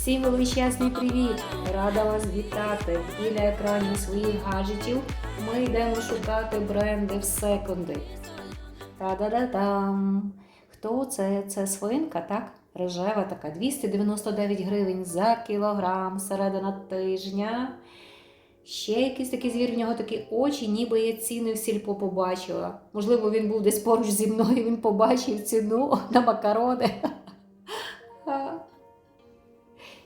Всім величезний привіт! Рада вас вітати! Біля екранів своїх гаджетів ми йдемо шукати бренди в секунди. Та-да-да-дам! Хто це? Це свинка, так? Рожева така, 299 гривень за кілограм, середина тижня. Ще якийсь такий звір, в нього такі очі, ніби я ціни в сільпо побачила. Можливо, він був десь поруч зі мною, він побачив ціну на макарони.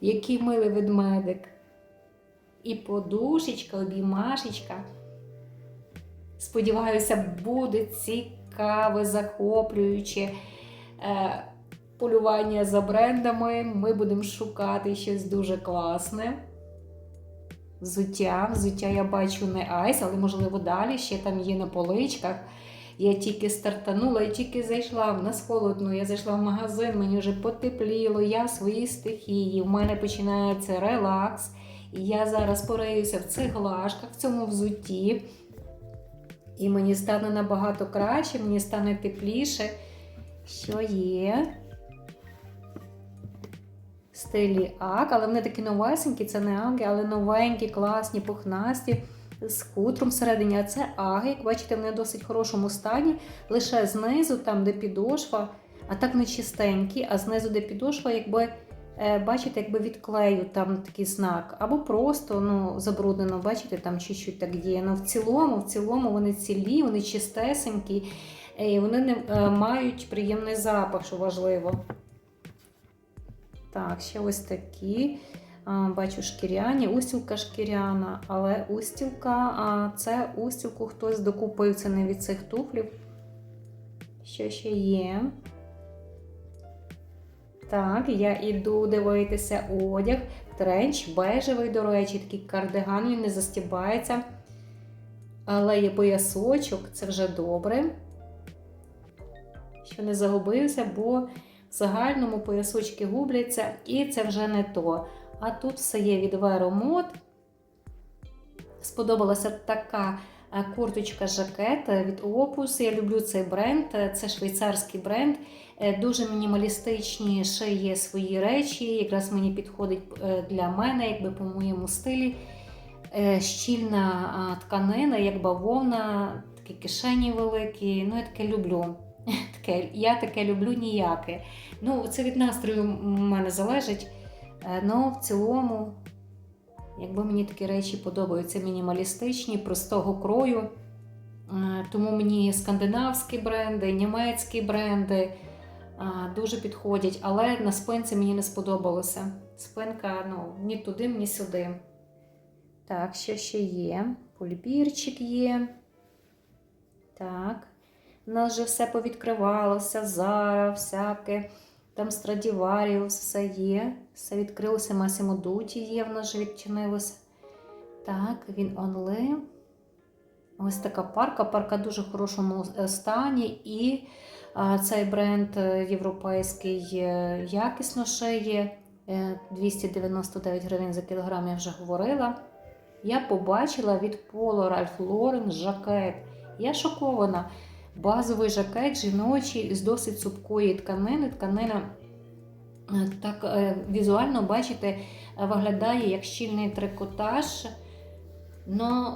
Який милий ведмедик. І подушечка, обіймашечка. Сподіваюся, буде цікаве, захоплююче е, полювання за брендами. Ми будемо шукати щось дуже класне. Взуття. Взуття я бачу не айс, але, можливо, далі ще там є на поличках. Я тільки стартанула, я тільки зайшла в нас холодно, я зайшла в магазин, мені вже потепліло, я в своїй стихії, в мене починається релакс. І я зараз пореюся в цих глажках, в цьому взутті. І мені стане набагато краще, мені стане тепліше. Що є? Стилі ак, але вони такі новесенькі, це не аги, але новенькі, класні, пухнасті з хутром всередині, а це аги. Як бачите, вони в досить хорошому стані. Лише знизу, там, де підошва, а так не чистенькі, а знизу, де підошва, якби. е, Бачите, якби від клею там такий знак, або просто ну, забруднено, бачите, там чуть-чуть так є. Ну, в цілому, в цілому вони цілі, вони чистесенькі, е, і вони не е, мають приємний запах, що важливо. Так, ще ось такі. Бачу шкіряні, устілка шкіряна, але устілка, це устілку хтось докупив, це не від цих туфлів. Що ще є? Так, я іду дивитися одяг. Тренч бежевий, до речі, такий кардиган, він не застібається. Але є поясочок, це вже добре. Що не загубився, бо в загальному поясочки губляться, і це вже не то. А тут все є від Веромод. Сподобалася така е, курточка жакет від Opus. Я люблю цей бренд, е, це швейцарський бренд. Е, Дуже мінімалістичні ще є свої речі. Якраз мені підходить е, для мене, якби по моєму стилі. Е, Щільна тканина, як бавовна, такі кишені великі. Ну, я таке люблю. Таке, я таке люблю ніяке. Ну, це від настрою в мене залежить. Е, Ну, в цілому, якби мені такі речі подобаються мінімалістичні, простого крою. Е, Тому мені скандинавські бренди, німецькі бренди е, дуже підходять, але на спинці мені не сподобалося. Спинка ну, ні туди, ні сюди. Так, що ще є? Пульбірчик є. Так. У нас вже все повідкривалося, Зара, всяке. Там Страдіваріус, все є. Все відкрилося, Масімо Дуті є, нас вже відчинилося. Так, він онли. Ось така парка. Парка в дуже хорошому е, стані. І цей бренд е, європейський е, якісно шиє. Е, 299 гривень за кілограм, я вже говорила. Я побачила від Polo Ralph Lauren жакет. Я шокована. Базовий жакет жіночий з досить цупкої тканини. Тканина е, так е, візуально, бачите, е, виглядає як щільний трикотаж. Ну,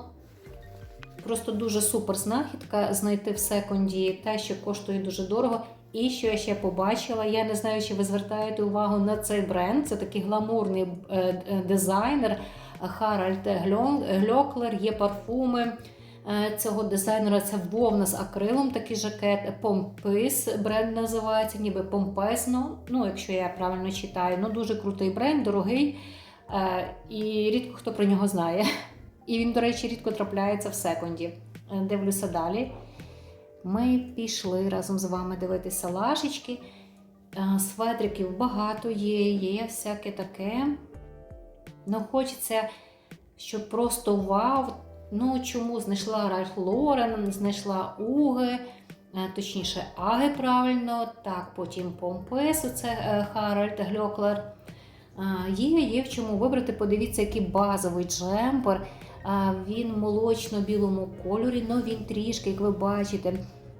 просто дуже супер знахідка знайти в секунді те, що коштує дуже дорого. І що я ще побачила, я не знаю, чи ви звертаєте увагу на цей бренд. Це такий гламурний е, е, дизайнер Харальд Гльоклер, є парфуми е, цього дизайнера. Це вовна з акрилом, такий жакет. Помпис бренд називається, ніби помпезно. Ну, якщо я правильно читаю. Ну, дуже крутий бренд, дорогий. е, І рідко хто про нього знає. І він, до речі, рідко трапляється в секунді. Е, Дивлюся далі. Ми пішли разом з вами дивитися лашечки. Е, Светриків багато є, є всяке таке. Ну, хочеться, щоб просто вау. Ну, чому знайшла Ральф Лорен, знайшла Уги, е, точніше, Аги правильно, так, потім Помпес, це е, Харальд Гльоклер. Е, Є, є в чому вибрати. Подивіться, який базовий джемпер. Він молочно-білому кольорі, але він трішки, як ви бачите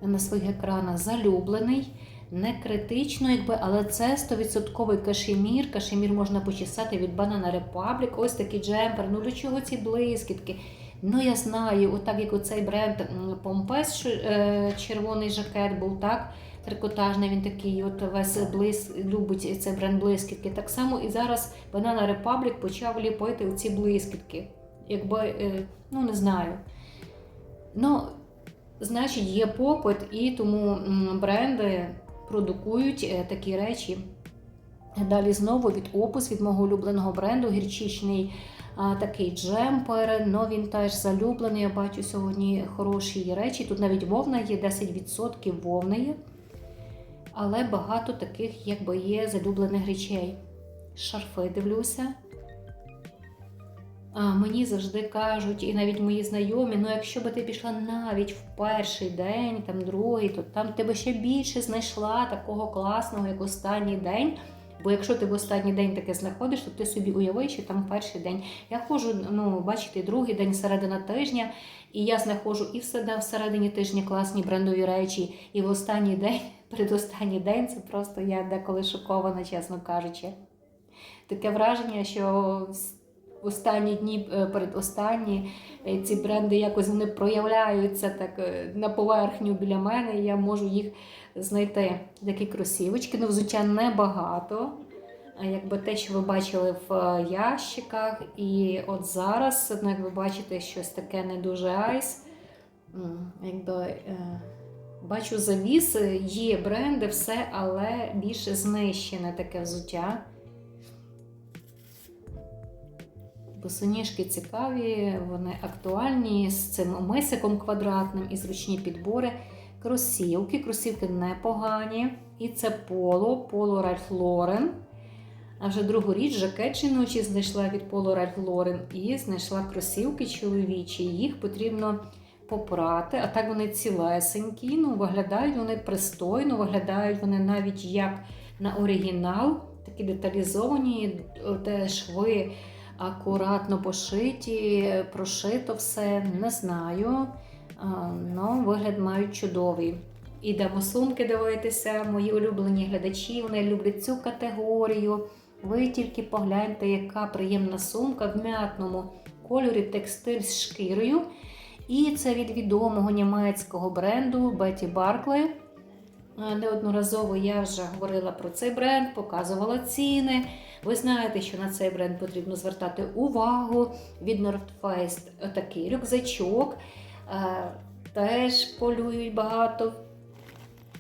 на своїх екранах, залюблений. не критично, якби, але це 100% кашемір. Кашемір можна почесати від Banana Republic. Ось такий джемпер. Ну до чого ці блискітки? Ну, я знаю, отак як оцей бренд Помпес, е, червоний жакет був, так? Трикотажний він такий, от весь блиск, любить цей бренд блискітки. Так само і зараз Banana Republic почав ліпити оці блискітки. Якби, е, ну не знаю. Ну, значить, є попит, і тому бренди продукують е, такі речі. Далі знову від опус від мого улюбленого бренду гірчичний такий джемпер. Ну він теж залюблений. Я бачу сьогодні хороші речі. Тут навіть вовна є, 10% вовни є. Але багато таких, якби є залюблених речей. Шарфи дивлюся. А, мені завжди кажуть, і навіть мої знайомі, ну якщо би ти пішла навіть в перший день, там другий, то там ти би ще більше знайшла такого класного, як останній день. Бо якщо ти в останній день таке знаходиш, то ти собі уяви, що там перший день. Я ходжу, ну, бачите, другий день, середина тижня, і я знаходжу і всередині тижня класні брендові речі, і в останній день, передостанній день, це просто я деколи шокована, чесно кажучи. Таке враження, що останні дні, е, передостанні, е, ці бренди якось вони проявляються так е, на поверхню біля мене, і я можу їх знайти. Такі кросівочки, ну взуття небагато. Якби те, що ви бачили в е, ящиках, і от зараз, ну, як ви бачите, щось таке не дуже айс. Якби, е, бачу завіси, є бренди, все, але більше знищене таке взуття. Босоніжки цікаві, вони актуальні з цим мисиком квадратним і зручні підбори. Кросівки, кросівки непогані. І це поло, поло Ральф Лорен. А вже другу річ жакет жіночий знайшла від поло Ральф Лорен і знайшла кросівки чоловічі. Їх потрібно попрати, а так вони цілесенькі. Ну, виглядають вони пристойно, виглядають вони навіть як на оригінал, такі деталізовані, де шви акуратно пошиті, прошито все, не знаю. Ну, вигляд мають чудовий. Ідемо сумки дивитися. Мої улюблені глядачі вони люблять цю категорію. Ви тільки погляньте, яка приємна сумка в м'ятному кольорі текстиль з шкірою. І це від відомого німецького бренду Betty Barclay. Е, Неодноразово я вже говорила про цей бренд, показувала ціни. Ви знаєте, що на цей бренд потрібно звертати увагу. Від North Face такий рюкзачок. Е, Теж полюють багато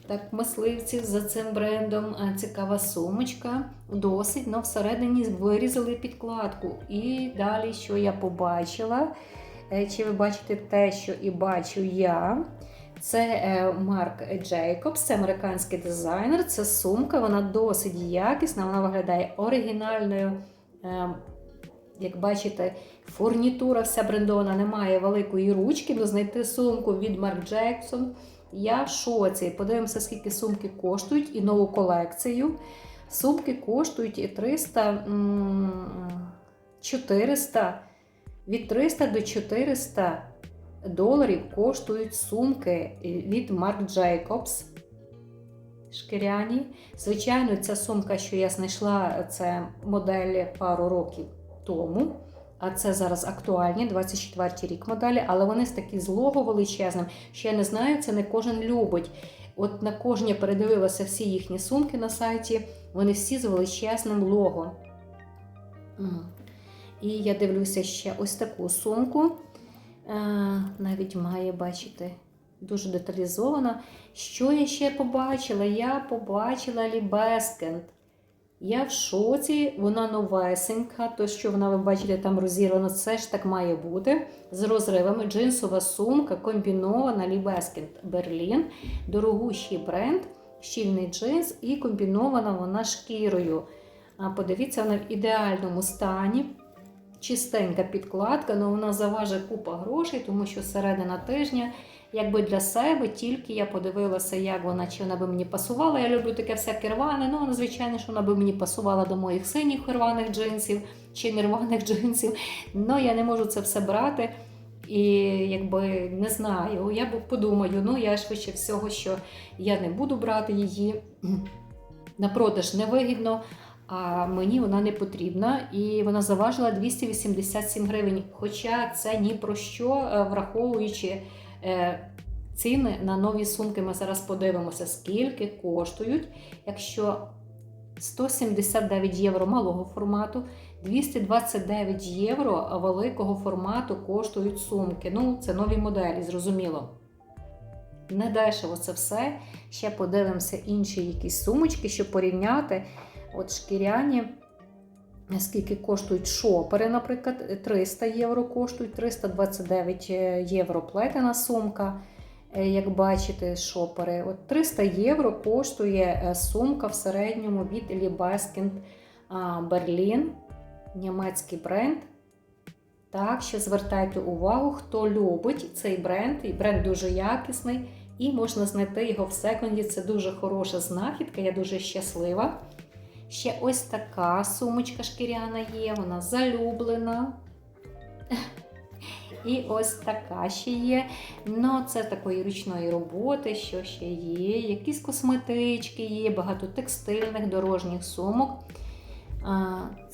так, мисливців за цим брендом. Е, Цікава сумочка. Досить, але всередині вирізали підкладку. І далі, що я побачила, е, чи ви бачите те, що і бачу я. Це Марк Джейкобс, це американський дизайнер. Це сумка, вона досить якісна, вона виглядає оригінальною. Як бачите, фурнітура вся брендована, немає великої ручки, але знайти сумку від Марк Джексон. Я в шоці. Подивимося, скільки сумки коштують і нову колекцію. Сумки коштують і 300, 400, від 300 до 400 доларів коштують сумки від Марк Джейкобс. Шкіряні. Звичайно, ця сумка, що я знайшла, це модель пару років тому. А це зараз актуальні, 24-й рік моделі, але вони з такі з лого величезним, що я не знаю, це не кожен любить. От на кожній передивилася всі їхні сумки на сайті, вони всі з величезним лого. І я дивлюся ще ось таку сумку. Е, навіть має бачити дуже деталізована. Що я ще побачила? Я побачила Лібескенд. Я в шоці, вона новесенька, то що вона, ви бачите, там розірвано, це ж так має бути. З розривами джинсова сумка комбінована Лібескенд Берлін, дорогущий бренд, щільний джинс і комбінована вона шкірою. А подивіться, вона в ідеальному стані. Чистенька підкладка, але вона заважить купа грошей, тому що середина тижня, якби для себе, тільки я подивилася, як вона, чи вона би мені пасувала. Я люблю таке всяке рване, ну, звичайно, що вона би мені пасувала до моїх синіх рваних джинсів чи нерваних джинсів. але я не можу це все брати. І якби не знаю, я б подумаю, ну я швидше всього, що я не буду брати її на продаж невигідно, а мені вона не потрібна. І вона заважила 287 гривень. Хоча це ні про що, е, враховуючи ціни на нові сумки, ми зараз подивимося, скільки коштують. Якщо 179 євро малого формату, 229 євро великого формату коштують сумки. Ну, це нові моделі, зрозуміло. Не дешево це все. Ще подивимося інші якісь сумочки, щоб порівняти. От шкіряні, скільки коштують шопери, наприклад, 300 євро коштують, 329 євро плетена сумка. Е, Як бачите, шопери. От 300 євро коштує е, сумка в середньому від Liebeskind Berlin, німецький бренд. Так що звертайте увагу, хто любить цей бренд, і бренд дуже якісний, і можна знайти його в секунді. Це дуже хороша знахідка, я дуже щаслива. Ще ось така сумочка шкіряна є, вона залюблена. І ось така ще є. Ну, це такої ручної роботи, що ще є. Якісь косметички є, багато текстильних дорожніх сумок.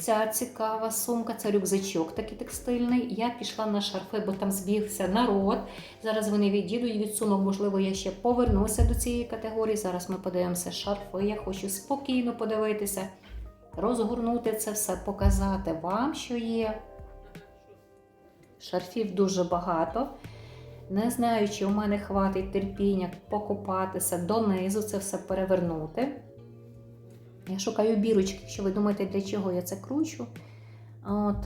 Ця цікава сумка, це рюкзачок такий текстильний. Я пішла на шарфи, бо там збігся народ. Зараз вони відійдуть від сумок. Можливо, я ще повернуся до цієї категорії. Зараз ми подивимося шарфи. Я хочу спокійно подивитися, розгорнути це все, показати вам, що є. Шарфів дуже багато. Не знаю, чи у мене хватить терпіння покопатися донизу, це все перевернути. Я шукаю бірочки, якщо ви думаєте, для чого я це кручу. От.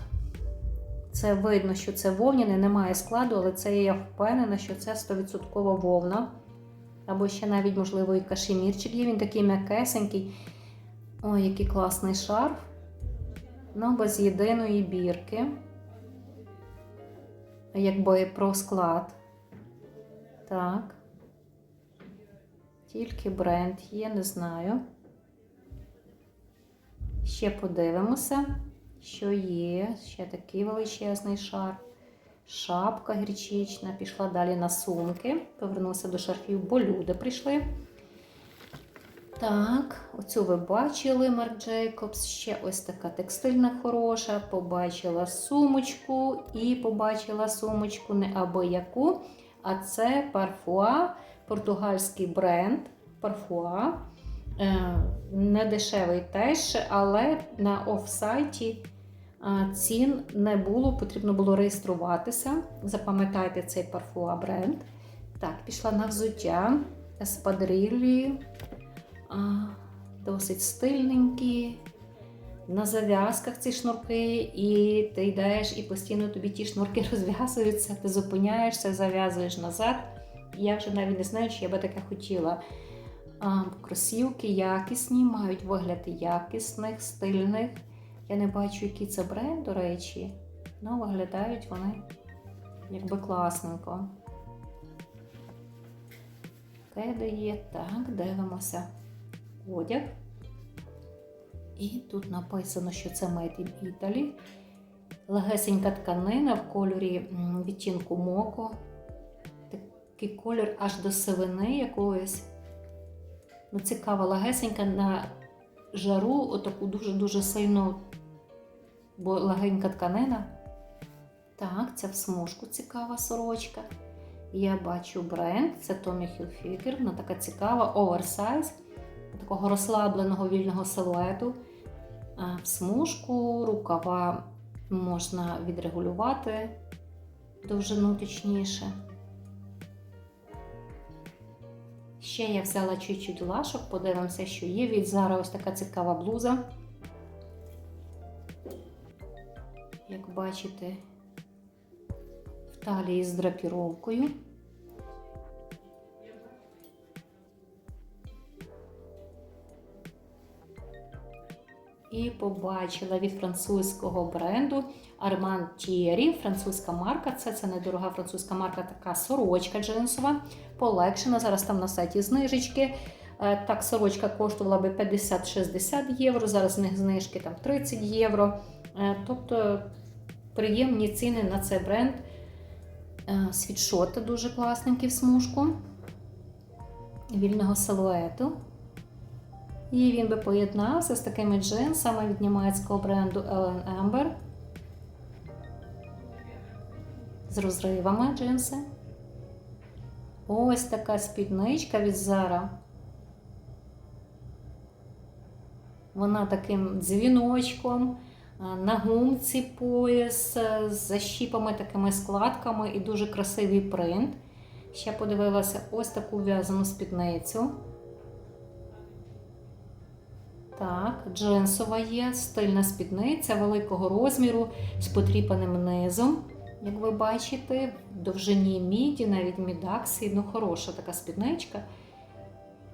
Це видно, що це вовняне, немає складу, але це я впевнена, що це 100% вовна. Або ще навіть, можливо, і кашемірчик є. Він такий м'якесенький. Ой, який класний шарф. Ну, без єдиної бірки. Якби про склад. Так. Тільки бренд є, не знаю. Ще подивимося, що є. Ще такий величезний шар. Шапка гречична. Пішла далі на сумки. Повернуся до шарфів, бо люди прийшли. Так, оцю ви бачили Марк Джейкобс. Ще ось така текстильна хороша. Побачила сумочку і побачила сумочку не або яку. А це Parfois, португальський бренд Parfois. Е, Не дешевий теж, але на офсайті цін не було, потрібно було реєструватися. Запам'ятайте цей Parfois бренд. Так, пішла на взуття. А, Досить стильненькі. На зав'язках ці шнурки, і ти йдеш, і постійно тобі ті шнурки розв'язуються, ти зупиняєшся, зав'язуєш назад. Я вже навіть не знаю, чи я би таке хотіла. Кросівки якісні, мають вигляд якісних, стильних. Я не бачу, який це бренд, до речі. Ну, виглядають вони якби класненько. Кеди є. Так, дивимося одяг. І тут написано, що це Made in Italy. Легесенька тканина в кольорі відтінку моко. Такий колір аж до сивини якоїсь. Ну, цікава, легесенька на жару, отаку дуже-дуже сильну, бо легенька тканина. Так, це в смужку цікава сорочка. Я бачу бренд, це Tommy Hilfiger, вона така цікава, оверсайз, такого розслабленого вільного силуету. В смужку рукава можна відрегулювати довжину точніше. Ще я взяла чуть-чуть лашок, подивимося, що є. Від Zara ось така цікава блуза. Як бачите, в талії з драпіровкою. І побачила від французького бренду Armand Thierry, французька марка. Це це недорога французька марка, така сорочка джинсова, полегшена. Зараз там на сайті знижечки. Е, Так, сорочка коштувала би 50-60 євро, зараз в них знижки там 30 євро. Е, Тобто приємні ціни на цей бренд. Е, Світшоти дуже класненькі в смужку вільного силуету. І він би поєднався з такими джинсами від німецького бренду Ellen Amber. З розривами джинси. Ось така спідничка від Zara. Вона таким дзвіночком, на гумці пояс е, з защіпами, такими складками і дуже красивий принт. Ще подивилася ось таку в'язану спідницю. Так, джинсова є, стильна спідниця великого розміру з потріпаним низом. Як ви бачите, в довжині міді, навіть мідаксі, ну хороша така спідничка.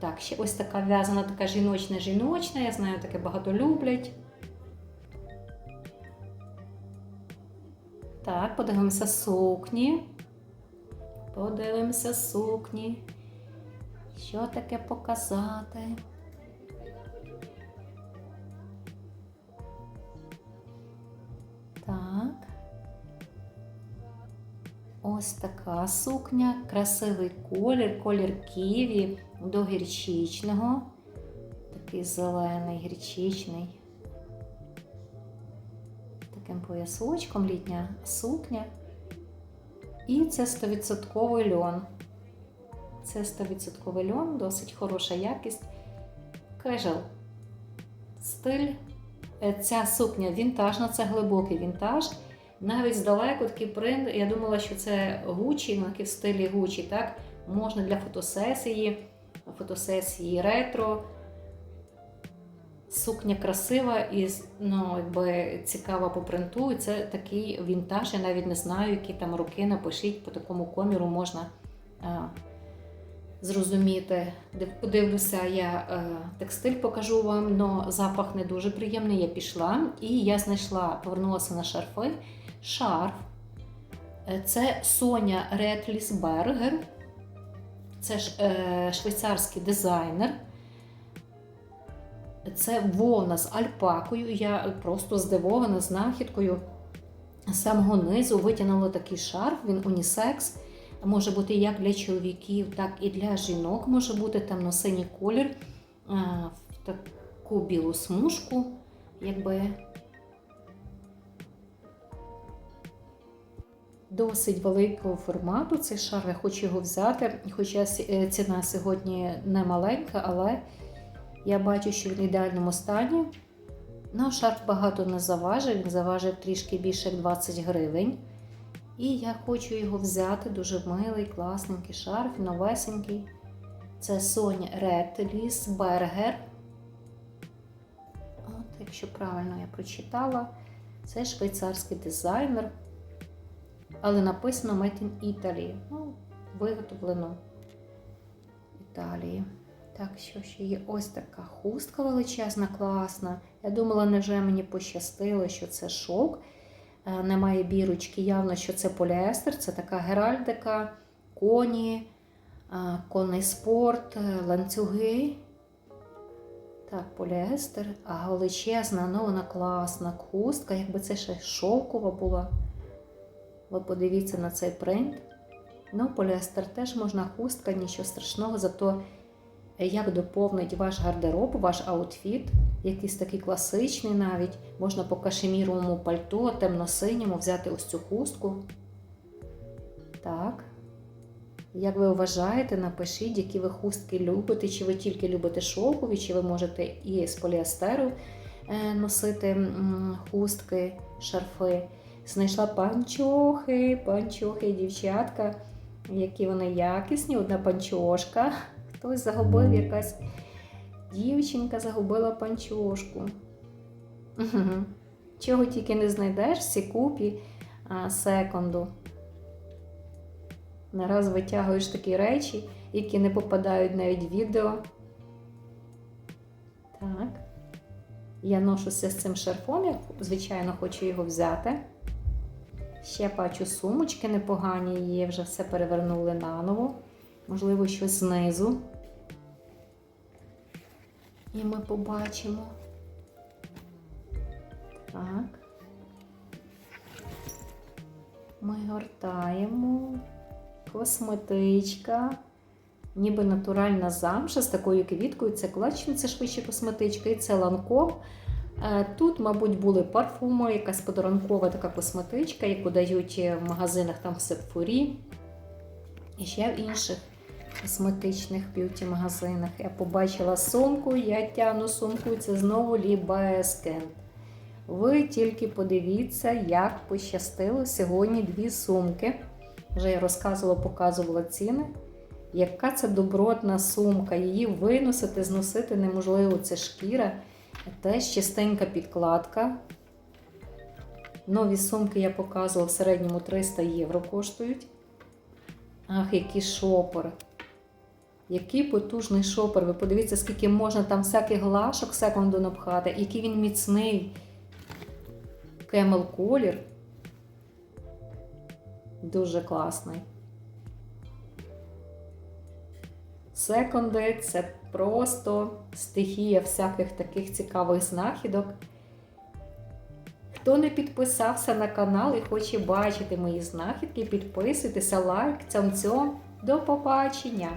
Так, ще ось така в'язана, така жіночна-жіночна, я знаю, таке багато люблять. Так, подивимося сукні. Подивимося сукні. Що таке показати? Ось така сукня, красивий колір, колір ківі до гірчичного. Такий зелений, гірчичний. Таким поясочком літня сукня. І це 100% льон. Це 100% льон, досить хороша якість. Casual. Стиль. Е, Ця сукня вінтажна, це глибокий вінтаж. Навіть здалеку такий принт, я думала, що це Гучі, ну в стилі Гучі, так? Можна для фотосесії, фотосесії ретро. Сукня красива і ну, якби, цікава по принту. І це такий вінтаж. Я навіть не знаю, які там роки напишіть, по такому коміру можна а, зрозуміти. Див- Подивлюся, я е, текстиль покажу вам, але запах не дуже приємний. Я пішла і я знайшла, повернулася на шарфи. Шарф. Е, Це Соня Ретлісбергер. Це е, швейцарський дизайнер. Це вовна з альпакою. Я просто здивована знахідкою. З самого низу витягнула такий шарф, він унісекс. Може бути як для чоловіків, так і для жінок. Може бути темно-синій колір в таку білу смужку, якби досить великого формату цей шар. Я хочу його взяти. Хоча е, ціна сьогодні не маленька, але я бачу, що він в ідеальному стані. Ну, шарф багато не заважив, він заважив трішки більше як 20 гривень. І я хочу його взяти. Дуже милий, класненький шарф, новесенький. Це Sonya Red Бергер. От, якщо правильно я прочитала, це швейцарський дизайнер. Але написано Made in Italy. Ну, виготовлено в Італії. Так, що ще є ось така хустка величезна, класна. Я думала, невже мені пощастило, що це шовк. Е, Немає бірочки, явно, що це поліестер, це така геральдика, коні, е, конний спорт, е, ланцюги. Так, поліестер, а величезна, ну вона класна хустка, якби це ще шовкова була. Ви подивіться на цей принт. Ну, поліестер теж можна хустка, нічого страшного, зато як доповнить ваш гардероб, ваш аутфіт, якийсь такий класичний навіть. Можна по кашеміровому пальто, темно-синьому взяти ось цю хустку. Так. Як ви вважаєте, напишіть, які ви хустки любите, чи ви тільки любите шовкові, чи ви можете і з поліестеру е, носити хустки, шарфи. Знайшла панчохи, панчохи, дівчатка, які вони якісні. Одна панчошка. Хтось загубив якась дівчинка загубила панчошку. Чого тільки не знайдеш, всі купі а, секонду. Нараз витягуєш такі речі, які не попадають навіть в відео. Так. Я ношуся з цим шарфом, я, звичайно, хочу його взяти. Ще бачу сумочки непогані, є, вже все перевернули наново. Можливо, щось знизу. І ми побачимо. Так. Ми гортаємо. Косметичка. Ніби натуральна замша з такою квіткою. Це клач, це швидше косметичка, і це ланком. Е, Тут, мабуть, були парфуми, якась подарункова така косметичка, яку дають в магазинах там в Сепфорі. І ще в інших косметичних б'юті-магазинах. Я побачила сумку, я тягну сумку, це знову Ліба Ескент. Ви тільки подивіться, як пощастило сьогодні дві сумки. Вже я розказувала, показувала ціни. Яка це добротна сумка, її виносити, зносити неможливо, це шкіра. Теж чистенька підкладка. Нові сумки я показувала в середньому 300 євро коштують. Ах, який шопер. Який потужний шопер. Ви подивіться, скільки можна там всяких глашок секунду напхати, який він міцний. Кемел колір. Дуже класний. Секунди це просто стихія всяких таких цікавих знахідок. Хто не підписався на канал і хоче бачити мої знахідки, підписуйтеся, лайк, цьом-цьом. До побачення!